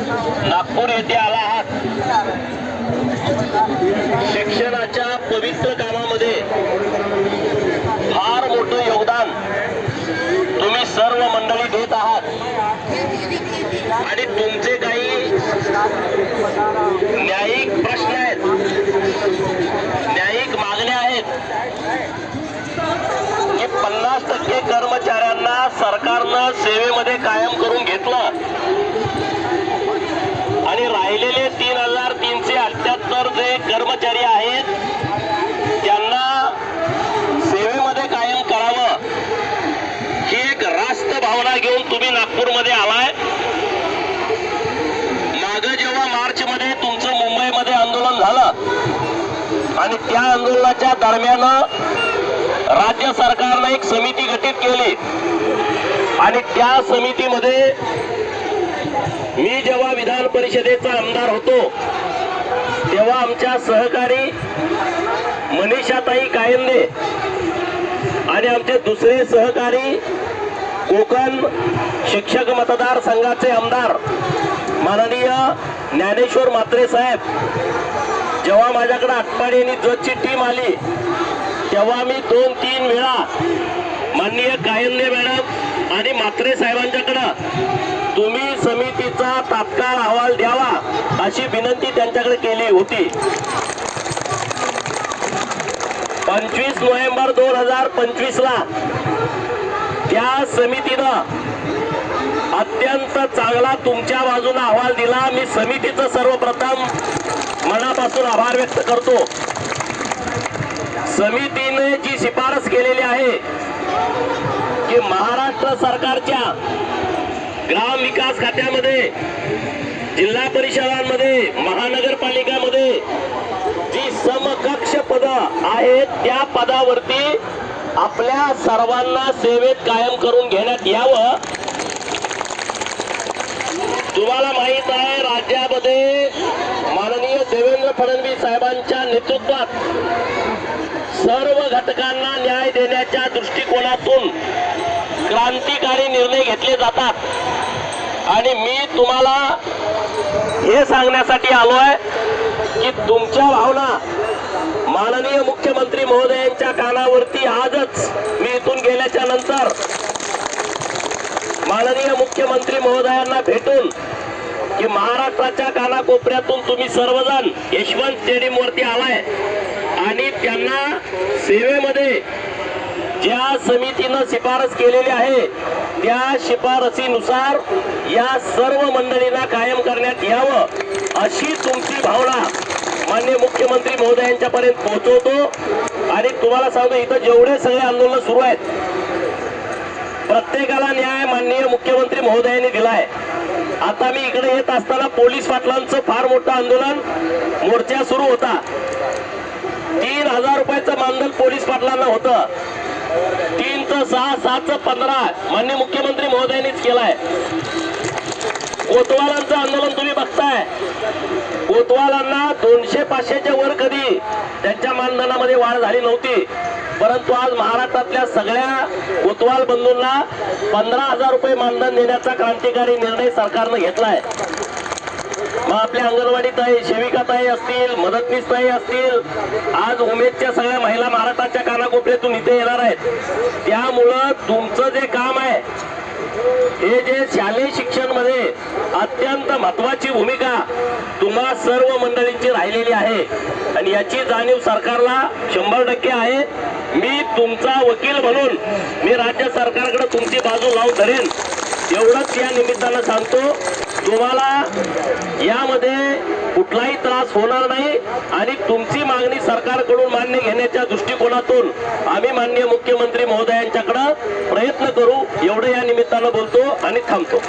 नागपूर येथे आला आहात. शिक्षणाच्या पवित्र कामामध्ये फार मोठं योगदान तुम्ही सर्व मंडळी देत आहात. आणि तुमचे काही न्यायिक प्रश्न आहेत न्यायिक मागण्या आहेत की पन्नास टक्के कर्मचाऱ्यांना सरकारनं सेवेमध्ये कायम करून घेतलं आणि राहिलेले तीन हजार तीनशे अठ्याहत्तर जे कर्मचारी आहेत. त्यांना सेवेमध्ये कायम करावं. ही एक रास्त भावना घेऊन तुम्ही नागपूरमध्ये आलाय. माग जेव्हा मार्च मध्ये तुमचं मुंबईमध्ये आंदोलन झालं आणि त्या आंदोलनाच्या दरम्यान राज्य सरकारनं एक समिती गठीत केली. आणि त्या समितीमध्ये मी जेव्हा विधान परिषदेचा आमदार होतो तेव्हा आमच्या सहकारी मनीषाताई कायंदे आणि आमचे दुसरे सहकारी कोकण शिक्षक मतदार संघाचे आमदार माननीय ज्ञानेश्वर म्हात्रे साहेब जेव्हा माझ्याकडे आटपाडी आणि जजची टीम आली तेव्हा मी दोन तीन वेळा माननीय कायंदे मॅडम आणि म्हात्रे साहेबांच्याकडं तुम्ही समितीचा तात्काळ अहवाल द्यावा अशी विनंती त्यांच्याकडे केली होती. पंचवीस नोव्हेंबर दोन हजार पंचवीस ला त्या समितीनं अत्यंत चांगला तुमच्या बाजूने अहवाल दिला. मी समितीचं सर्वप्रथम मनापासून आभार व्यक्त करतो. समितीने जी शिफारस केलेली आहे की महाराष्ट्र सरकारच्या ग्राम विकास खात्यामध्ये जिल्हा परिषदांमध्ये महानगरपालिकामध्ये जी समकक्ष पद आहेत त्या पदावरती आपल्या सर्वांना सेवेत कायम करून घेण्यात यावं. तुम्हाला माहीत आहे राज्यामध्ये माननीय देवेंद्र फडणवीस साहेबांच्या नेतृत्वात सर्व घटकांना न्याय देण्याच्या दृष्टिकोनातून क्रांतिकारी निर्णय घेतले जातात. आणि मी तुम्हाला हे सांगण्यासाठी आलो आहे की तुमच्या भावना माननीय मुख्यमंत्री महोदयांच्या कानावरती आजच मी इथून गेल्याच्यानंतर माननीय मुख्यमंत्री महोदयांना भेटून की महाराष्ट्राच्या कानाकोपऱ्यातून तुम्ही सर्वजण यशवंत स्टेडियम वरती आलाय. आणि त्यांना सेवेमध्ये ज्या समितीनं शिफारस केलेली आहे त्या शिफारसीनुसार या सर्व मंडळींना कायम करण्यात यावं अशी तुमची भावना मान्य मुख्यमंत्री महोदयांच्या पर्यंत पोहोचवतो. आणि तुम्हाला सांगतो इथं जेवढे सगळे आंदोलन सुरू आहेत प्रत्येकाला न्याय माननीय मुख्यमंत्री महोदयांनी दिलाय. आता मी इकडे येत असताना पोलीस पाटलांचं फार मोठं आंदोलन मोर्चा सुरू होता. तीन हजार रुपयाचं मानधन पोलीस पाटलांना होतं. तीनचं सहा सातचं पंधरा. मान्य मुख्यमंत्री महोदयांनीच केलाय. कोतवालांचं आंदोलन तुम्ही बघताय. कोतवालांना दोनशे पाचशेच्या वर कधी त्यांच्या मानधनामध्ये वाढ झाली नव्हती. परंतु आज महाराष्ट्रातल्या सगळ्या कोतवाल बंधूंना पंधरा हजार रुपये मानधन देण्याचा क्रांतिकारी निर्णय सरकारनं घेतलाय. आपल्या अंगणवाडी ताई सेविका ताई असतील मदतनीस ताई असतील आज उमेदच्या सगळ्या महिला महाराष्ट्राच्या कानाकोपऱ्यातून इथे येणार आहेत. त्यामुळं तुमचं जे काम आहे हे जे शालेय शिक्षणमध्ये अत्यंत महत्वाची भूमिका तुम्हा सर्व मंडळींची राहिलेली आहे. आणि याची जाणीव सरकारला शंभर टक्के आहे. मी तुमचा वकील म्हणून मी राज्य सरकारकडे तुमची बाजू लावून धरेन. एवढंच या निमित्तानं सांगतो तुम्हाला यामध्ये कुठलाही त्रास होणार नाही आणि तुमची मागणी सरकारकडून मान्य घेण्याच्या दृष्टिकोनातून आम्ही माननीय मुख्यमंत्री महोदयांच्याकडे प्रयत्न करू एवढं या निमित्तानं बोलतो आणि थांबतो.